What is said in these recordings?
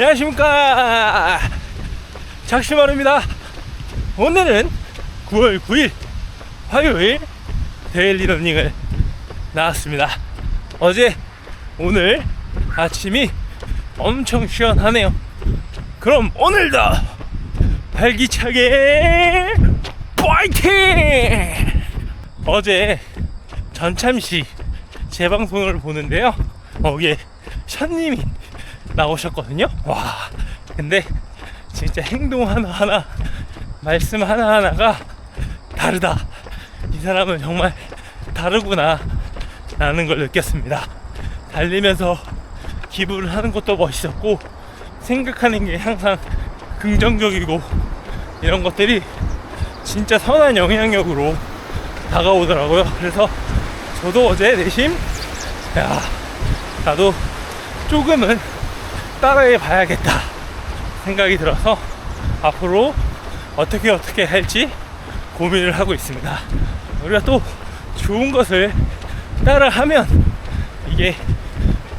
안녕하십니까. 작심하루입니다. 오늘은 9월 9일 화요일 데일리 러닝을 나왔습니다. 어제 오늘 아침이 엄청 시원하네요. 그럼 오늘도 활기차게 파이팅! 어제 전참시 재방송을 보는데요. 거기에 션님이 나오셨거든요. 와, 근데 진짜 행동 하나하나, 말씀 하나하나가 다르다. 이 사람은 정말 다르구나. 라는 걸 느꼈습니다. 달리면서 기부를 하는 것도 멋있었고, 생각하는 게 항상 긍정적이고, 이런 것들이 진짜 선한 영향력으로 다가오더라고요. 그래서 저도 어제 내심, 야, 나도 조금은 따라해 봐야겠다 생각이 들어서 앞으로 어떻게 어떻게 할지 고민을 하고 있습니다. 우리가 또 좋은 것을 따라하면 이게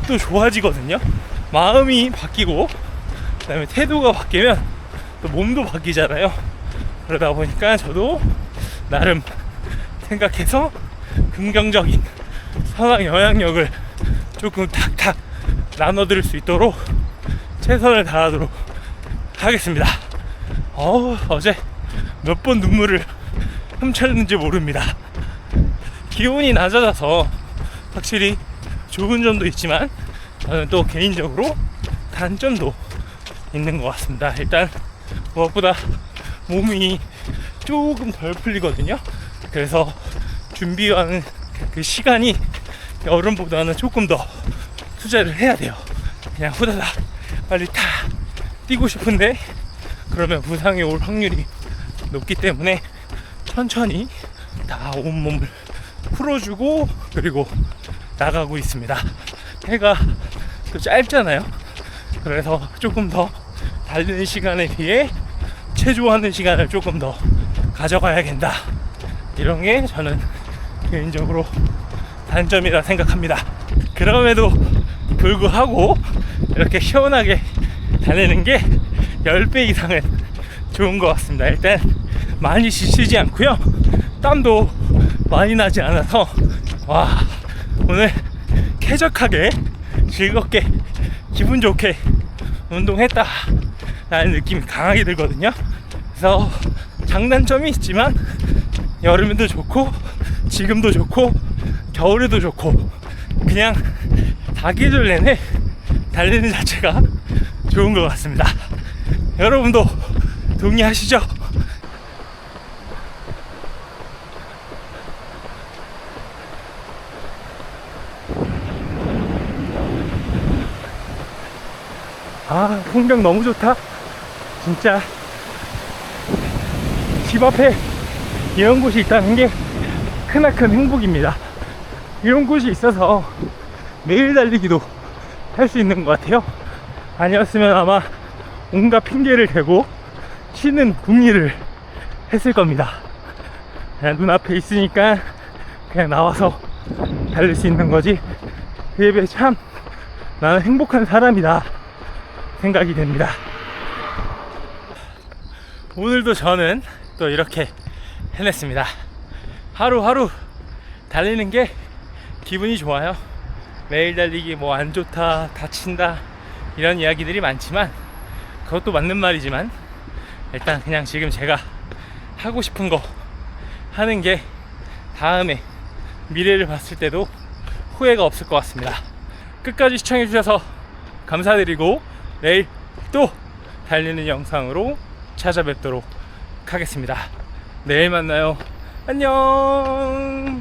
또 좋아지거든요. 마음이 바뀌고 그다음에 태도가 바뀌면 또 몸도 바뀌잖아요. 그러다 보니까 저도 나름 생각해서 긍정적인 선한 영향력을 조금 탁탁 나눠드릴 수 있도록 최선을 다하도록 하겠습니다. 어우, 어제 몇 번 눈물을 훔쳤는지 모릅니다. 기온이 낮아져서 확실히 좋은 점도 있지만 저는 또 개인적으로 단점도 있는 것 같습니다. 일단 무엇보다 몸이 조금 덜 풀리거든요. 그래서 준비하는 그 시간이 여름보다는 조금 더 투자를 해야 돼요. 그냥 후다닥 빨리 타 뛰고 싶은데 그러면 부상이 올 확률이 높기 때문에 천천히 다 온몸을 풀어주고 그리고 나가고 있습니다. 해가 또 짧잖아요. 그래서 조금 더 달리는 시간에 비해 체조하는 시간을 조금 더 가져가야겠다. 이런 게 저는 개인적으로 단점이라 생각합니다. 그럼에도 불구하고 이렇게 시원하게 달리는 게 10배 이상은 좋은 것 같습니다. 일단 많이 지치지 않고요. 땀도 많이 나지 않아서 와 오늘 쾌적하게 즐겁게 기분 좋게 운동했다 라는 느낌이 강하게 들거든요. 그래서 장단점이 있지만 여름에도 좋고 지금도 좋고 겨울에도 좋고 그냥 사계절 내내 달리는 자체가 좋은 것 같습니다. 여러분도 동의하시죠? 아, 풍경 너무 좋다. 진짜 집 앞에 이런 곳이 있다는 게 크나큰 행복입니다. 이런 곳이 있어서 매일 달리기도 할 수 있는 것 같아요. 아니었으면 아마 온갖 핑계를 대고 쉬는 궁리를 했을 겁니다. 그냥 눈앞에 있으니까 그냥 나와서 달릴 수 있는 거지. 그에 비해 참 나는 행복한 사람이다 생각이 됩니다. 오늘도 저는 또 이렇게 해냈습니다. 하루하루 달리는 게 기분이 좋아요. 매일 달리기 뭐 안 좋다, 다친다 이런 이야기들이 많지만 그것도 맞는 말이지만 일단 그냥 지금 제가 하고 싶은 거 하는 게 다음에 미래를 봤을 때도 후회가 없을 것 같습니다. 끝까지 시청해 주셔서 감사드리고 내일 또 달리는 영상으로 찾아뵙도록 하겠습니다. 내일 만나요. 안녕.